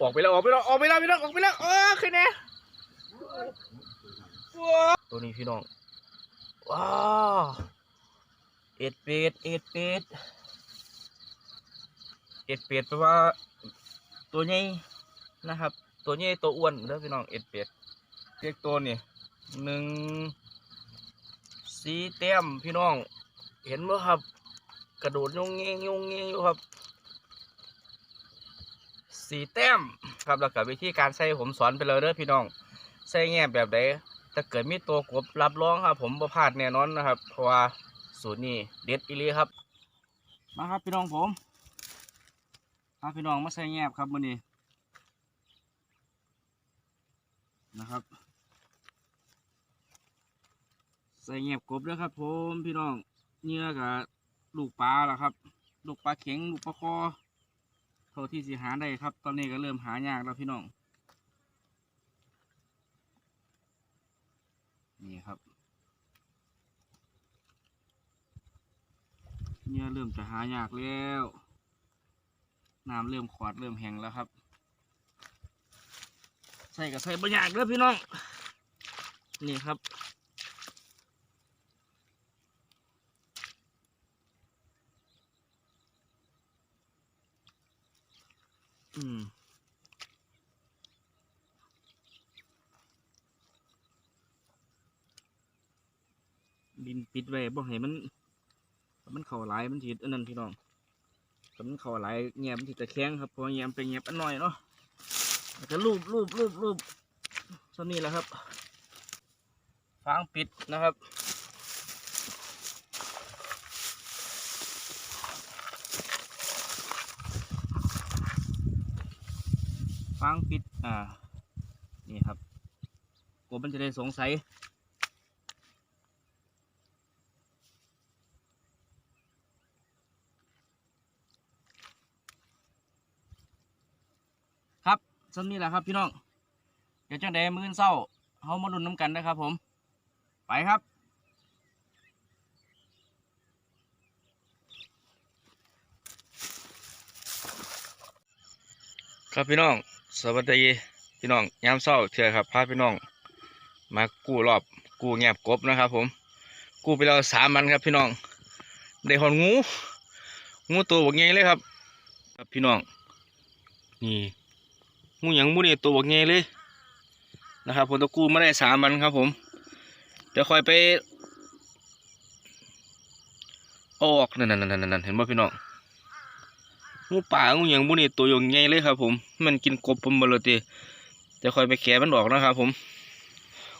ออกไปแล้วออกไปแล้วออกไปแล้วพี่น้องออกไปแล้วเออขึ้นน่ว้าตัวนี้พี่น้องว้าวเอ็ดเป็ดเอ็ดเป็ดเอ็ดเป็ดแปลว่า ตัวใหญ่นะครับ ตัวใหญ่ตัวอ้วนเด้อพี่น้องเอ็ดเป็ดเรียกตัวนี่หนึ่งสีแต้มพี่น้อง เห็นไหมครับ กระโดดยงเงงยงเงงอยู่ครับ สีแต้มครับแล้วก็วิธีการใส่ผมสอนไปเลยเด้อพี่น้อง ใส่แง่แบบใดถ้าเกิดมีตัวกบรับรองครับ ผมประพลาดแน่นอนนะครับเพราะว่าสูตรนี้เด็ดอีลีครับ มาครับพี่น้องผมพาพี่น้องมาใส่แง่ครับมื้อนี้นะครับใส่แง่กบด้วครับ ผมพี่น้องเนื้อกับลูกปลาล่ะครับ ลูกปลาเข็งลูกปลาคอ ท่าที่สิหาได้ครับ ตอนนี้ก็เริ่มหายากแล้วพี่น้อง นี่ครับเนี่ยเริ่มจะหายากแล้วน้ำเริ่มขวดเริ่มแห้งแล้วครับใส่กับใส่บะยากแล้วพี่น้อง นี่ครับ อืม ดินปิดไว้บ่ให้มัน มันเข่าหลายมันสิอันนั้นพี่น้องมันเข่าหลายเงียบมันสิจะแข็งครับพอเงียบไปเงียบอันหน่อยเนาะแล้วก็รูปรูปรูปรูปส่วนนี้แหละครับฟางปิดนะครับฟางปิดอ่านี่ครับกบมันจะได้สงสัย ส่วนนี้แหละครับพี่น้อง เดี๋ยวจังใดมื้ออนเศร้าเฮามาลุ้นน้ำกันนะครับผม ไปครับ ครับพี่น้อง สวัสดีพี่น้องยามเศร้าเถื่อครับพาพี่น้อง มากู้รอบกู้แงบกบนะครับ ผม กู้ไปแล้วสามมันครับพี่น้องได้หอนงู งูตัวบักใหญ่เลยครับ ครับพี่น้อง นี่ งูหยังงูนี่ตัวบักใหญ่เลยนะครับผมตะกู้มาได้สามมันครับ ผมเดี๋ยวคอยไปออกนั่นนั่นนั่นนั่นเห็นป่พี่น้องงูป่างูหยังบุนี่ตัวใหญ่เลยครับ ผม มันกินกบผมบเลยตีจะคอยไปแกะมันออกนะครับ ผม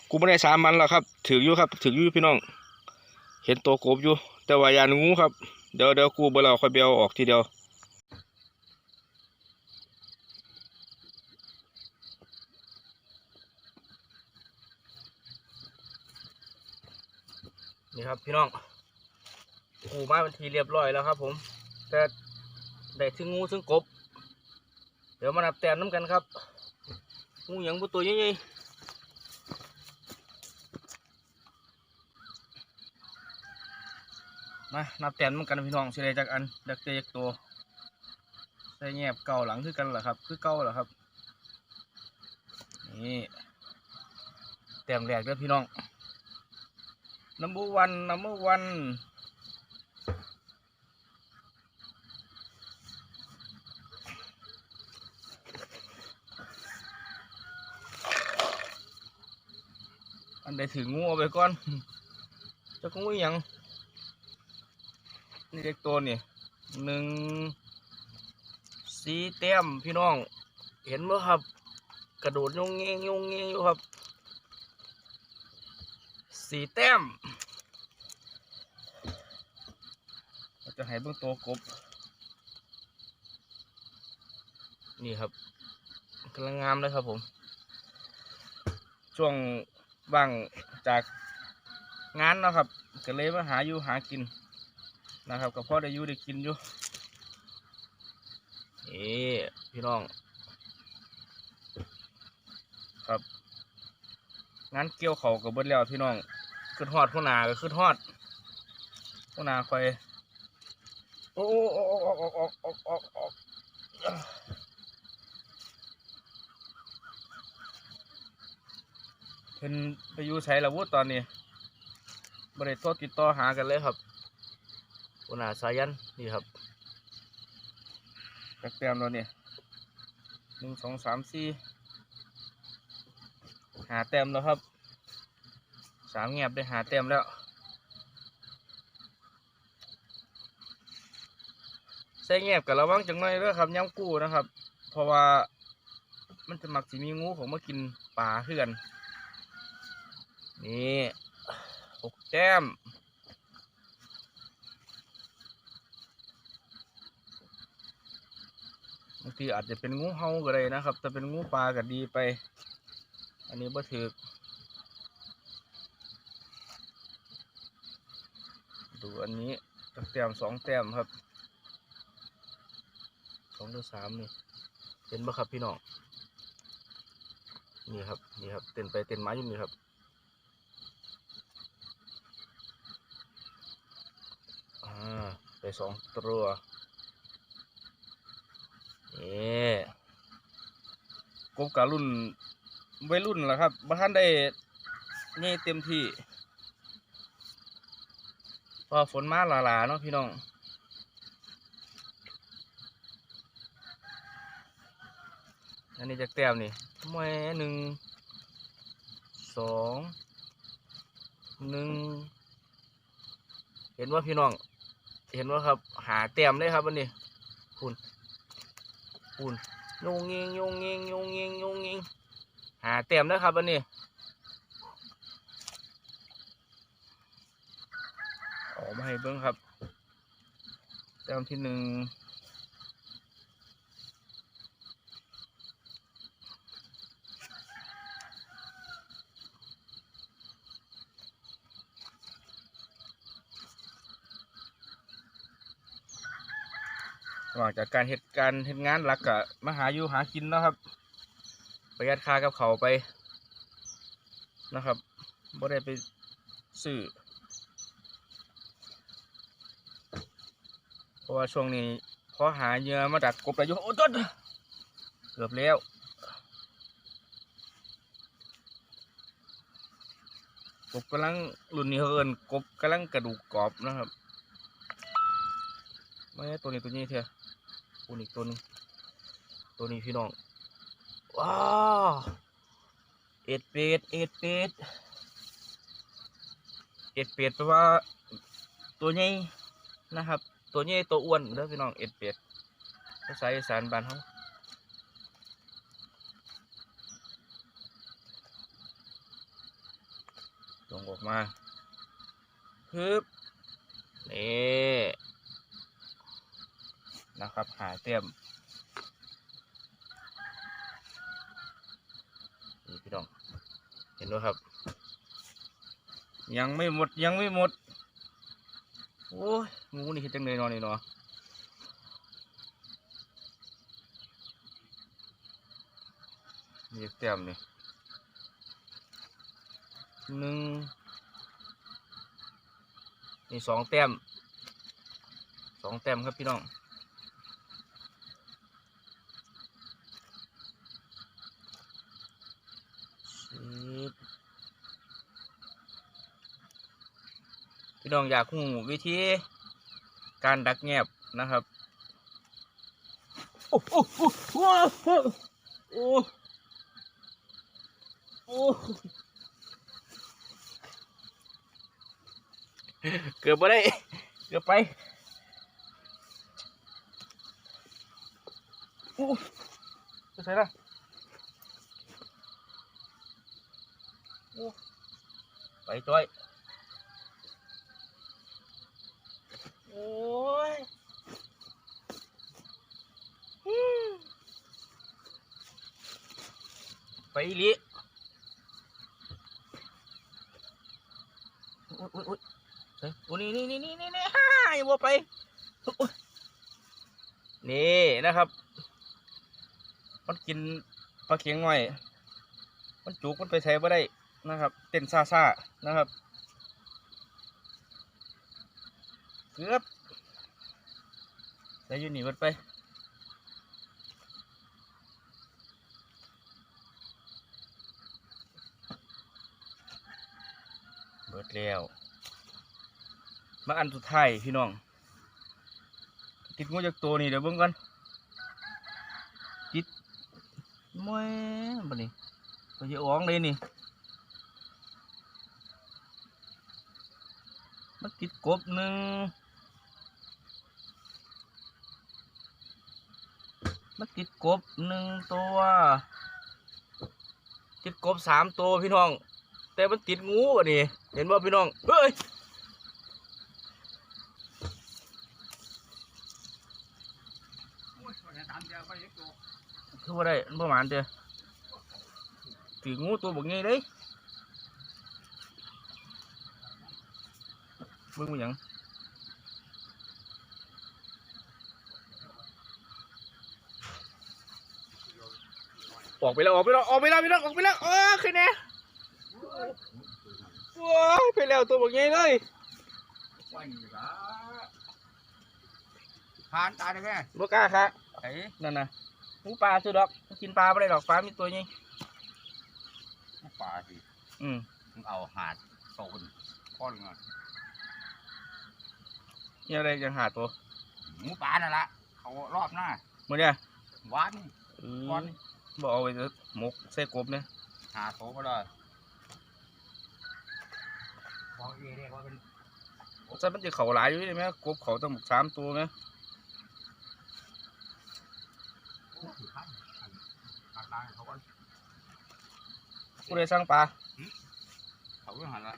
กูไม่ได้สามมันแล้วครับ ถืออยู่ครับ ถืออยู่พี่น้อง เห็นตัวกบอยู่ แต่ว่ายานงูครับเดี๋ยวเดี๋ยวกูเบลาคอยเอาออกทีเดียว นี่ครับพี่น้องกูมาเป็นทีเรียบร้อยแล้วครับ ผมแต่ได้ถึงงูถึงกบ เดี๋ยวมานับแต้มน้ำกันครับงูหยังบุตัวใหญ่มานับแต้มน้ำกันพี่น้องสิได้จากอันเด็กเตกตัวใส่แงบเก่าหลังคือกันเหรอครับ คือเก่าเหรอครับนี่แต้มแรกเด้อพี่น้อง number one number one อันใดถืองูเอาไปก่อนจะงูยังนี่เด็กตัวนี่หนึ่งสีแต้มพี่น้อง เห็นไหมครับ กระโดดยงเงงยงเงงอยู่ครับ สีแต้มเราจะให้เบื้องตัวกบ นี่ครับกำลังงามเลยครับผม ช่วงว่างจากงานนะครับก็เลยมาหาอยู่หากินนะครับกับพ่อได้อยู่ได้กินอยู่นี่พี่น้อง ครับงานเกี่ยวเขากับเบิดแล้วพี่น้อง คือทอดผู้นาก็คือทอดผู้นาคอยโอ้โอ้โอ้โอ้โอ้โอ้โอ้โอ้เพิ่นไปอยู่ใช้ละวุธตอนนี้บริโทษติดต่อหากันเลยครับอุณาสายันนี่ครับกระเตียมเราเนี่ยหนึ่งสองสามสี่หาเต็มแล้วครับ สามเงียบได้หาแต้มแล้วใส่เงียบกับระวังจังหน่อยเด้อครับย้ำกู้นะครับ เพราะว่ามันจะมักสิมีงูของมากินปลาเพื่อกันนี่หกแต้มบางทีอาจจะเป็นงูเห่าก็ได้นะครับแต่เป็นงูปลาก็ดีไป อันนี้บ่ถือ ดูอันนี้จักแต้มสองแต้มครับสองหรือสามนี่เห็นบ่ครับพี่น้องนี่ครับนี่ครับเต้นไปเต้นมาอยู่นี่ครับอ่าไปสองตัวนี่กบกะรุ่นวัยรุ่นแหละครับบ่ท่านได้นี่เต็มที่ พอฝนมาหลาๆเนาะพี่น้องอันนี้จากแต้มนี่แม่หนึ่งสองหนึ่งเห็นว่าพี่น้อง เห็นว่าครับ หาแต้มได้ครับอันนี้คุณคุณยงยิงยงยิงยงยิงยงยิงหาแต้มได้ครับอันนี้ ออกมาให้เบิ้งครับ แต้มที่หนึ่งหลังจากการเหตุการณ์เหตุงานหลักกะมาหาอยู่หากินนะครับ ประหยัดค่ากับเขาไปนะครับบ่ได้ไปซื้อ เพราะว่าช่วงนี้พอหาเหยื่อมาดักกบอายุโอ้ต้นเกือบแล้วกบกำลังรุ่นนี้เขาเอินกบกำลังกระดูกกรอบนะครับไม่ตัวนี้ตัวนี้เถอะตัวนี้ตัวนี้ตัวนี้พี่น้องว้าวเอ็ดเป็ดเอ็ดเป็ดเอ็ดเป็ดแปลว่าตัวใหญ่นะครับ ตัวใหญ่ตัวอ้วนเด้อพี่น้องเอ็ดเป็ดภาษาอีสานบ้านเขาลงออกมาฮึบนี่นะครับหาเตรียมนี่พี่น้องเห็นไหมครับ ยังไม่หมดยังไม่หมด โอ้ยงูนี่คิดจังเลยนอนนี่เนาะนี่เต็มนี่หนึ่งนี่สองแต้มสองแต้มครับพี่น้อง ชิบ พี่น้องอยากหูวิธีการดักแงบนะครับโอ้โอ้โอ้โอ้โอ้โอ้เกือบไปได้ เกือบไปโอ้จะใส่ละโอ้ไปจ้อย โอ้ยอืม ไปอีหลิโอ้ยโอ้ยอ้ยเฮ้ยโอ้นี่นี่นี่นี่นี่นี่ฮ่าอย่าวัวไป นี่นะครับ มันกินปลาเข็งหน่อย มันจุกมันไปใช้ไ่ได้นะครับ เต้นซาซานะครับเกือบได้อยูนี่มันไป ดแล้วมาอันสุดท้ายพี่น้อง ติดงูจากตัวนี่เดี๋ยวเบิ่งกันติดแม่บัดนี้ก็จะอ้องเลยนี่มันติดกบหนึ่งมันติดกบหนึ่งตัว ติดกบสามตัวพี่น้อง แต่มันติดงูอะนี่เห็นบ่าพี่น้องเฮ้ยคือว่าได้มันประมาณเดียวถืองูตัวบักงี้เลยบิ่งมันยังออกไปแล้วออกไปแล้วออกไปแล้วพี่น้องออกไปแล้วเออขึ้นแน่ ว้ายไปแล้วตัวบักงี้เลยผ่านตายได้ไหมบ่กล้าค่ะไอ้นั่นน่ะหมูปลาซื้อดอก กินปลาไม่ได้ดอกปลามีตัวนี้ป่าสิอืมมึงเอาหาดโซนก้อนเงินนี่อะไรยังหาตัวหมูป่านั่นละเขารอบหน้ามื่อเนี่ยหวานนี่เออก้อนบ่เอาไปเถอะหมกใส่กบเนี่ยหาโตก็ได้บอกเอเรียกว่าเป็นใส่มันจะเขาหลายอยู่ใช่ไหมกบเขาต้องสามตัวไหมถือขั้นปากตายเขาก็ผู้ใดสร้างปลาเขาก็หันละ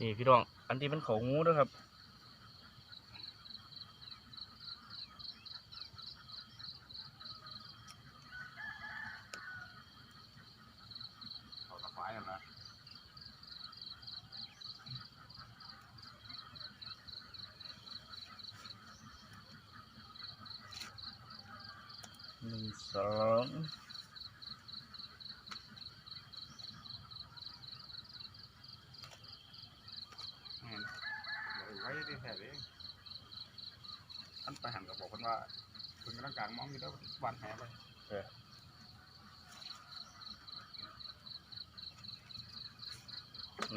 นี่พี่น้อง อันที่มันเขางูด้วยครับ เขาตะไคร้กันละ หนึ่ง สองไว้ที่แถบนี้ท่านไปหันกับบอกคนว่าคุณกำลังกลางมองอยู่แล้ววันแหไป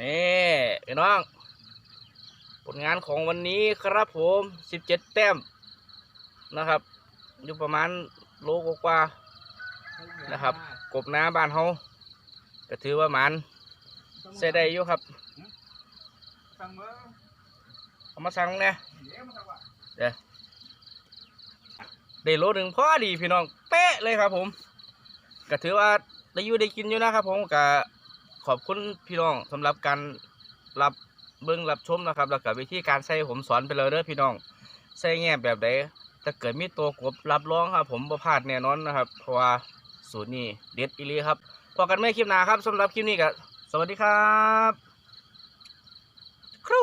นี่พี่น้อง ผลงานของวันนี้ครับผมสิบเจ็ดแต้มนะครับ อยู่ประมาณ โลกว่านะครับ กบน้าบ้านเฮาก็ถือว่ามันใส่ได้อยู่ครับเอามาสั่งเนี่ยเดี๋ยวมันจะว่าได้โลหนึ่งพอดีพี่น้องเป๊ะเลยครับ ผมก็ถือว่าได้อยู่ได้กินอยู่นะครับ ผมก็ขอบคุณพี่น้องสำหรับการรับเบิ้งรับชมนะครับ แล้วก็วิธีการใส่ผมสอนไปเลยเด้อพี่น้องใส่แง่แบบใด ถ้าเกิดมีตัวกบรับรองครับ ผมประพลาดแน่นอนนะครับเพราะว่าสูตรนี้เด็ดอีลีครับพอกันไม่คลิปหน้าครับสำหรับคลิปนี้ก็สวัสดีครับครู